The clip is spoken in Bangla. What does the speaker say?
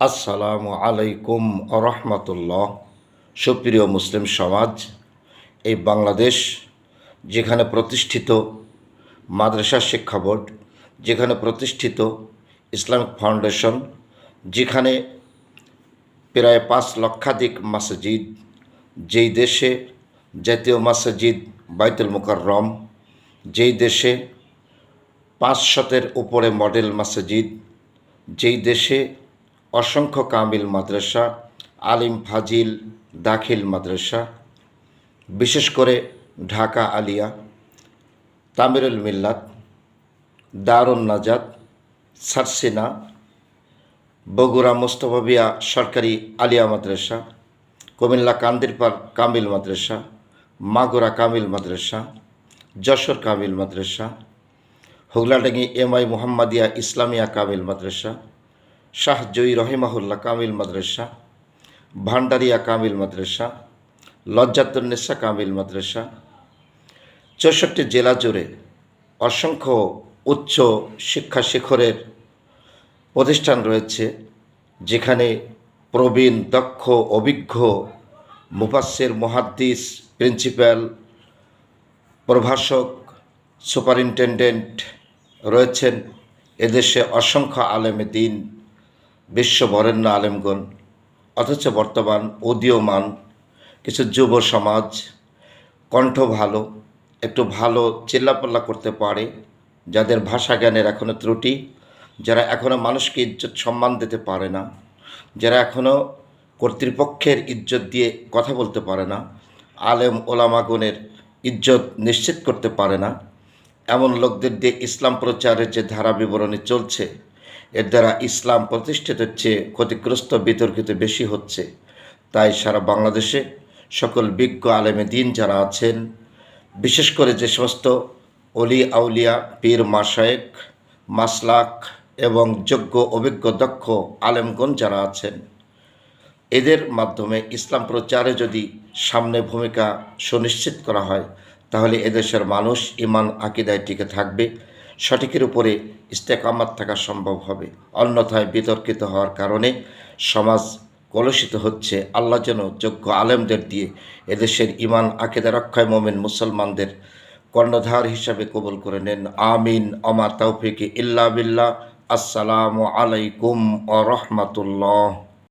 আসসালামু আলাইকুম আরহামতুল্লাহ সুপ্রিয় মুসলিম সমাজ, এই বাংলাদেশ যেখানে প্রতিষ্ঠিত মাদ্রাসা শিক্ষা বোর্ড, যেখানে প্রতিষ্ঠিত ইসলামিক ফাউন্ডেশন, যেখানে প্রায় পাঁচ লক্ষাধিক মসজিদ, যেই দেশে জাতীয় মসজিদ বাইতুল মুকাররম, যেই দেশে পাঁচশতের উপরে মডেল মসজিদ, যেই দেশে অসংখ্য কামিল মাদ্রাসা, আলিম ফাজিল দাখিল মাদ্রাসা, বিশেষ করে ঢাকা আলিয়া, তামিরুল মিল্লাত, দারুণ নাজাত, সারসিনা, বগুড়া মোস্তফাবিয়া সরকারি আলিয়া মাদ্রাসা, কুমিল্লা কান্দিরপার কামিল মাদ্রাসা, মাগুরা কামিল মাদ্রাসা, যশোর কামিল মাদ্রাসা, হুগলাডাঙ্গি এমআই মোহাম্মদিয়া ইসলামিয়া কামিল মাদ্রাসা শাহ জয়ী রহিমাহুল্লাহ কামিল মাদ্রাসা, ভান্ডারিয়া কামিল মাদ্রাসা লজ্জাতুন্নেসা কামিল মাদ্রাসা, চৌষট্টি জেলা জুড়ে অসংখ্য উচ্চ শিক্ষা শিখরের প্রতিষ্ঠান রয়েছে, যেখানে প্রবীণ, দক্ষ, অভিজ্ঞ মুফাসের মহাদ্দিস, প্রিন্সিপাল, প্রভাষক, সুপারিনটেন্ডেন্ট রয়েছেন। এদেশে অসংখ্য আলেমে দিন বিশ্ব বরেণ্য আলেমগণ, অথচ বর্তমান উদীয়মান কিছু যুব সমাজ, কণ্ঠ ভালো, একটু ভালো চিল্লাপাল্লা করতে পারে, যাদের ভাষা জ্ঞানের এখনও ত্রুটি, যারা এখনও মানুষকে ইজ্জত সম্মান দিতে পারে না, যারা এখনও কর্তৃপক্ষের ইজ্জত দিয়ে কথা বলতে পারে না, আলেম ওলামাগণের ইজ্জত নিশ্চিত করতে পারে না, এমন লোকদের দিয়ে ইসলাম প্রচারের যে ধারা বিবরণী চলছে এর দ্বারা ইসলাম প্রতিষ্ঠিত হচ্ছে, ক্ষতিগ্রস্ত, বিতর্কিত বেশি হচ্ছে। তাই সারা বাংলাদেশে সকল বিজ্ঞ আলেমে দিন যারা আছেন, বিশেষ করে যে সমস্ত অলি আউলিয়া, পীর মাসায়েক মাসলাক এবং যোগ্য, অভিজ্ঞ, দক্ষ আলেমগণ যারা আছেন, এদের মাধ্যমে ইসলাম প্রচারে যদি সামনে ভূমিকা সুনিশ্চিত করা হয়, তাহলে এদেশের মানুষ ইমান, আকিদায় টিকে থাকবে। সঠিকের উপরে ইস্তেকামাত থাকা সম্ভব হবে। অন্যথায় বিতর্কিত হওয়ার কারণে সমাজ কলুষিত হচ্ছে। আল্লাহ যেন যোগ্য আলেমদের দিয়ে এদেশের ইমান আকিদা রক্ষায় মোমেন মুসলমানদের কর্ণধার হিসাবে কবুল করে নেন। আমিন। অমা তৌফিক ইল্লা বিল্লাহ। আসসালামু আলাইকুম ও রহমতুল্লাহ।